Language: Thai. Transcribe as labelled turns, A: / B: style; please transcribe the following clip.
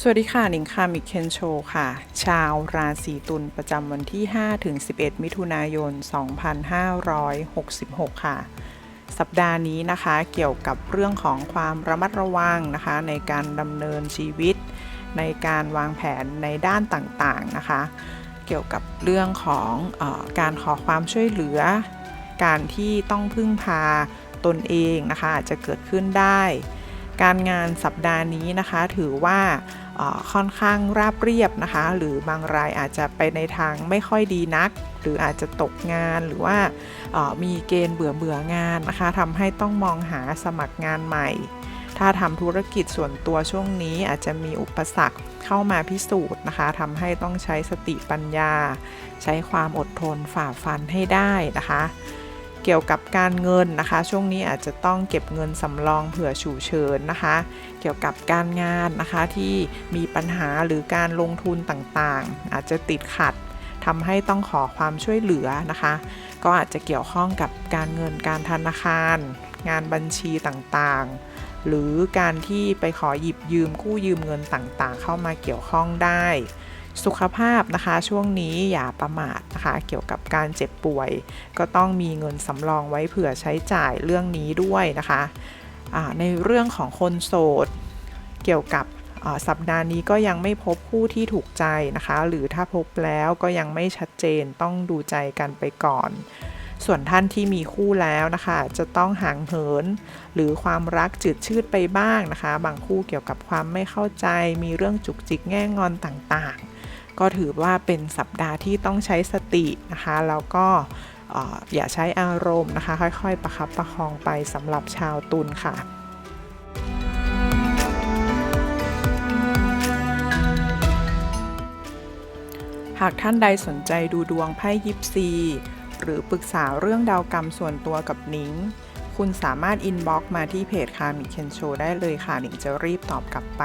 A: สวัสดีค่ะหนิงค่ะมิเคนโชค่ะ ชาวราศีตุลประจำวันที่ 5 ถึง 11 มิถุนายน 2566 ค่ะ สัปดาห์นี้นะคะเกี่ยวกับเรื่องของความระมัดระวังนะคะ ในการดำเนินชีวิต ในการวางแผนในด้านต่างๆนะคะ เกี่ยวกับเรื่องของออการขอความช่วยเหลือ การที่ต้องพึ่งพาตนเองนะคะอาจจะเกิดขึ้นได้ การงานสัปดาห์นี้นะคะ ถือว่าค่อนข้างราบเรียบนะคะ หรือบางรายอาจจะไปในทางไม่ค่อยดีนัก หรืออาจจะตกงานหรือว่ามีเกณฑ์เบื่อเบื่องานนะคะทำให้ต้องมองหาสมัครงานใหม่ ถ้าทำธุรกิจส่วนตัวช่วงนี้อาจจะมีอุปสรรคเข้ามาพิสูจน์นะคะทำให้ต้องใช้สติปัญญา ใช้ความอดทนฝ่าฟันให้ได้นะคะ เกี่ยวกับการเงินนะคะ ช่วงนี้อาจจะต้องเก็บเงินสำรองเผื่อฉุกเฉินนะคะ เกี่ยวกับการงานนะคะที่มีปัญหาหรือการลงทุนต่างๆ อาจจะติดขัดทำให้ต้องขอความช่วยเหลือนะคะ ก็อาจจะเกี่ยวข้องกับการเงินการธนาคาร งานบัญชีต่างๆ หรือการที่ไปขอหยิบยืมกู้ยืมเงินต่างๆ เข้ามาเกี่ยวข้องได้ สุขภาพนะคะ ช่วงนี้อย่าประมาทนะคะ เกี่ยวกับการเจ็บป่วย ก็ต้องมีเงินสำรองไว้เผื่อใช้จ่ายเรื่องนี้ด้วยนะคะในเรื่องของคนโสด เกี่ยวกับสัปดาห์นี้ก็ยังไม่พบผู้ที่ถูกใจนะคะ หรือถ้าพบแล้วก็ยังไม่ชัดเจนต้องดูใจกันไปก่อน ส่วนท่านที่มีคู่แล้วนะคะ จะต้องห่างเหิน หรือความรักจืดชืดไปบ้างนะคะ บางคู่เกี่ยวกับความไม่เข้าใจ มีเรื่องจุกจิกแง่งอนต่างๆ ก็ถือว่าเป็นสัปดาห์ที่ต้องใช้สตินะคะ แล้วก็อออย่าใช้อารมณ์นะคะ ค่อยๆ ประคับประคองไปสำหรับชาวตุลค่ะหากท่านใดสนใจดูดวงไพ่ยิปซี หรือปรึกษาเรื่องดาวกรรมส่วนตัวกับหนิง คุณสามารถอินบ็อกซ์มาที่เพจคามิเคนโชได้เลยค่ะหนิงจะรีบตอบกลับไป